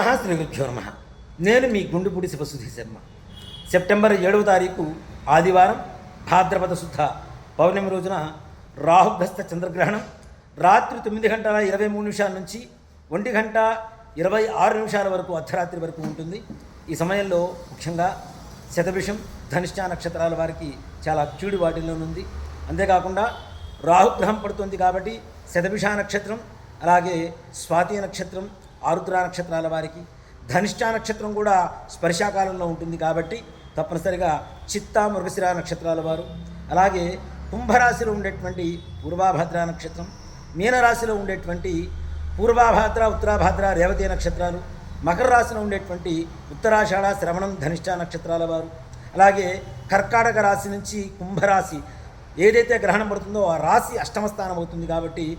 మహా శ్రీ గురుభ్యో నమ. నేను మీ గుండుపూడి శివసుధీ శర్మ సెప్టెంబర్ ఏడవ తారీఖు ఆదివారం భాద్రపద శుద్ధ పౌర్ణమి రోజున రాహుగ్రస్త చంద్రగ్రహణం. రాత్రి తొమ్మిది గంటల ఇరవై మూడు నిమిషాల నుంచి ఒంటి గంట ఇరవై ఆరు నిమిషాల వరకు అర్ధరాత్రి వరకు ఉంటుంది. ఈ సమయంలో ముఖ్యంగా శతభిషం ధనిష్ట నక్షత్రాల వారికి చాలా కీడు వాటిల్లోనుంది అంతేకాకుండా రాహుగ్రహం పడుతుంది కాబట్టి శతభిష నక్షత్రం అలాగే స్వాతి నక్షత్రం ఆరుద్ర నక్షత్రాల వారికి. ధనిష్ట నక్షత్రం కూడా స్పర్శాకాలంలో ఉంటుంది కాబట్టి తప్పనిసరిగా చిత్త మృగశిర నక్షత్రాల వారు. అలాగే కుంభరాశిలో ఉండేటువంటి పూర్వాభద్ర నక్షత్రం మీనరాశిలో ఉండేటువంటి పూర్వాభాద్ర ఉత్తరాభాద్ర రేవతి నక్షత్రాలు మకర రాశిలో ఉండేటువంటి ఉత్తరాషాఢ శ్రవణం ధనిష్ట నక్షత్రాల వారు. అలాగే కర్కాటక రాశి నుంచి కుంభరాశి ఏదైతే గ్రహణం పడుతుందో ఆ రాశి అష్టమ స్థానం అవుతుంది కాబట్టి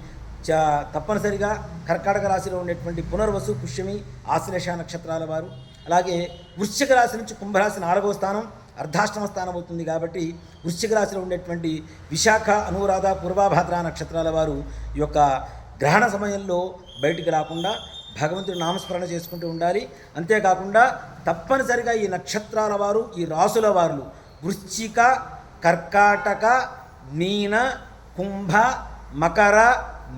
తప్పనిసరిగా కర్కాటక రాశిలో ఉండేటువంటి పునర్వసు పుష్యమి ఆశ్లేష నక్షత్రాల వారు అలాగే వృశ్చిక రాశి నుంచి కుంభరాశి నాలుగవ స్థానం అర్ధాష్టమ స్థానం అవుతుంది కాబట్టి వృశ్చిక రాశిలో ఉండేటువంటి విశాఖ అనురాధ పూర్వాభాద్ర నక్షత్రాల వారు ఈ యొక్క గ్రహణ సమయంలో బయటికి రాకుండా భగవంతుడు నామస్మరణ చేసుకుంటూ ఉండాలి. అంతేకాకుండా తప్పనిసరిగా ఈ నక్షత్రాల వారు ఈ రాసుల వారు వృశ్చిక కర్కాటక మీన కుంభ మకర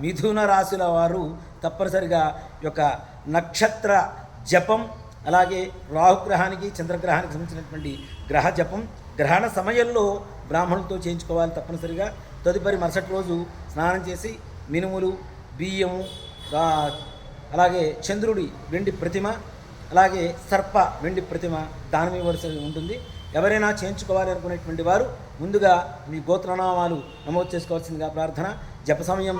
మిథున రాశుల వారు తప్పనిసరిగా యొక్క నక్షత్ర జపం అలాగే రాహుగ్రహానికి చంద్రగ్రహానికి సంబంధించినటువంటి గ్రహ జపం గ్రహణ సమయంలో బ్రాహ్మణులతో చేయించుకోవాలి తప్పనిసరిగా. తదుపరి మరుసటి రోజు స్నానం చేసి మినుములు బియ్యము అలాగే చంద్రుడి వెండి ప్రతిమ అలాగే సర్ప వెండి ప్రతిమ దానం ఇవ్వవలసి ఉంటుంది. ఎవరైనా చేయించుకోవాలి అనుకునేటువంటి వారు ముందుగా మీ గోత్రనామాలు నమోదు చేసుకోవాల్సిందిగా ప్రార్థన. జప సమయం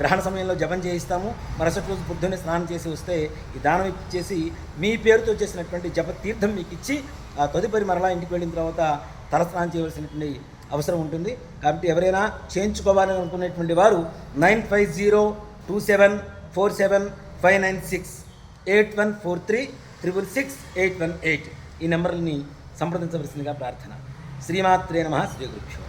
గ్రహణ సమయంలో జపం చేయిస్తాము. మరుసటి రోజు బుద్ధుని స్నానం చేసి వస్తే ఈ దానం ఇచ్చేసి మీ పేరుతో చేసినటువంటి జప తీర్థం మీకు ఇచ్చి ఆ తదుపరి మరలా ఇంటికి వెళ్ళిన తర్వాత తలస్నానం చేయవలసినటువంటి అవసరం ఉంటుంది. కాబట్టి ఎవరైనా చేయించుకోవాలని అనుకునేటువంటి వారు nine five zero two seven four seven five nine six eight one four three triple six eight one eight ఈ నెంబర్ని సంప్రదించవలసిందిగా ప్రార్థన. శ్రీమాత్రే నమ శ్రీ గురుభ్యో